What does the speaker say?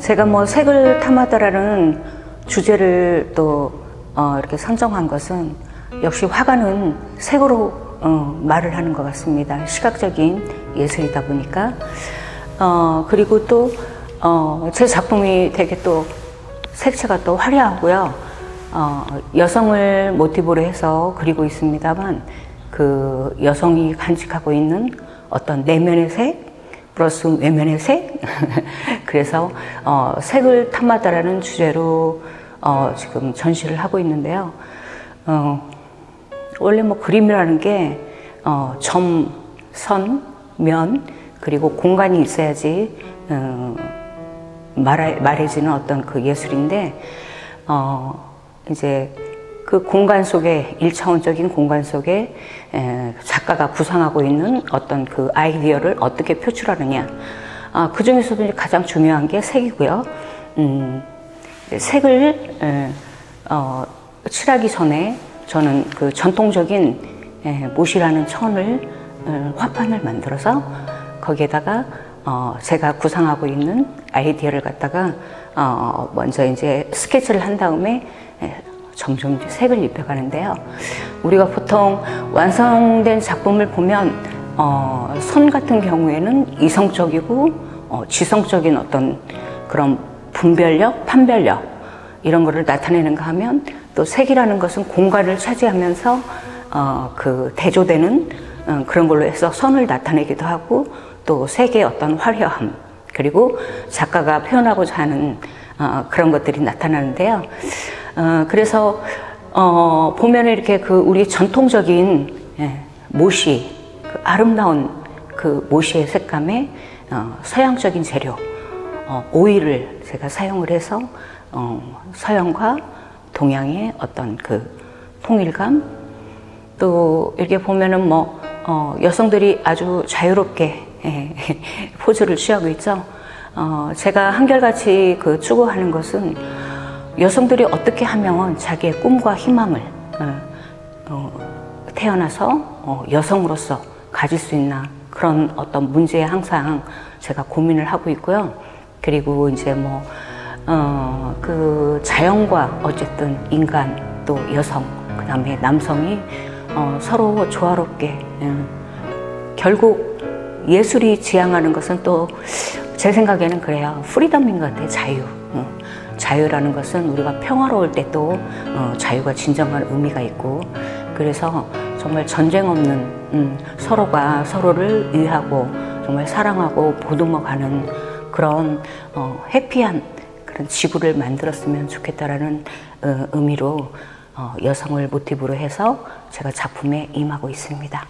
제가 뭐 색을 탐하다라는 주제를 또 어, 이렇게 선정한 것은 역시 화가는 색으로 어, 말을 하는 것 같습니다. 시각적인 예술이다 보니까 어, 그리고 또 어, 제 작품이 되게 또 색채가 또 화려하고요. 어, 여성을 모티브로 해서 그리고 있습니다만 그 여성이 간직하고 있는 어떤 내면의 색 플러스 외면의 색 그래서 어, 색을 탐하다라는 주제로 어, 지금 전시를 하고 있는데요. 어, 원래 뭐 그림이라는 게 어, 점, 선, 면 그리고 공간이 있어야지 어, 말해, 말해지는 어떤 그 예술인데 어, 이제 그 공간 속에 일차원적인 공간 속에 에, 작가가 구상하고 있는 어떤 그 아이디어를 어떻게 표출하느냐 아, 그 중에서도 가장 중요한 게 색이고요. 음, 색을 에, 어, 칠하기 전에 저는 그 전통적인 에, 못이라는 천을 어, 화판을 만들어서 거기에다가 어, 제가 구상하고 있는 아이디어를 갖다가 어, 먼저 이제 스케치를 한 다음에 에, 점점 색을 입혀가는데요. 우리가 보통 완성된 작품을 보면 어, 선 같은 경우에는 이성적이고 어, 지성적인 어떤 그런 분별력, 판별력 이런 거를 나타내는가 하면 또 색이라는 것은 공간을 차지하면서 어, 그 대조되는 어, 그런 걸로 해서 선을 나타내기도 하고 또 색의 어떤 화려함 그리고 작가가 표현하고자 하는 어, 그런 것들이 나타나는데요. 어, 그래서 어, 보면 이렇게 그 우리 전통적인 예, 모시 그 아름다운 그 모시의 색감에 어, 서양적인 재료 어, 오일을 제가 사용을 해서 어, 서양과 동양의 어떤 그 통일감 또 이렇게 보면은 뭐 어, 여성들이 아주 자유롭게 예, 포즈를 취하고 있죠. 어, 제가 한결같이 그 추구하는 것은 여성들이 어떻게 하면 자기의 꿈과 희망을 어, 어, 태어나서 어, 여성으로서 가질 수 있나 그런 어떤 문제에 항상 제가 고민을 하고 있고요. 그리고 이제 뭐, 어, 그 자연과 어쨌든 인간 또 여성, 그 다음에 남성이 어, 서로 조화롭게, 음, 결국 예술이 지향하는 것은 또 제 생각에는 그래요. 프리덤인 것 같아요. 자유. 어. 자유라는 것은 우리가 평화로울 때또 어, 자유가 진정한 의미가 있고 그래서 정말 전쟁 없는 음, 서로가 서로를 이해하고 정말 사랑하고 보듬어가는 그런 어, 해피한 그런 지구를 만들었으면 좋겠다라는 어, 의미로 어, 여성을 모티브로 해서 제가 작품에 임하고 있습니다.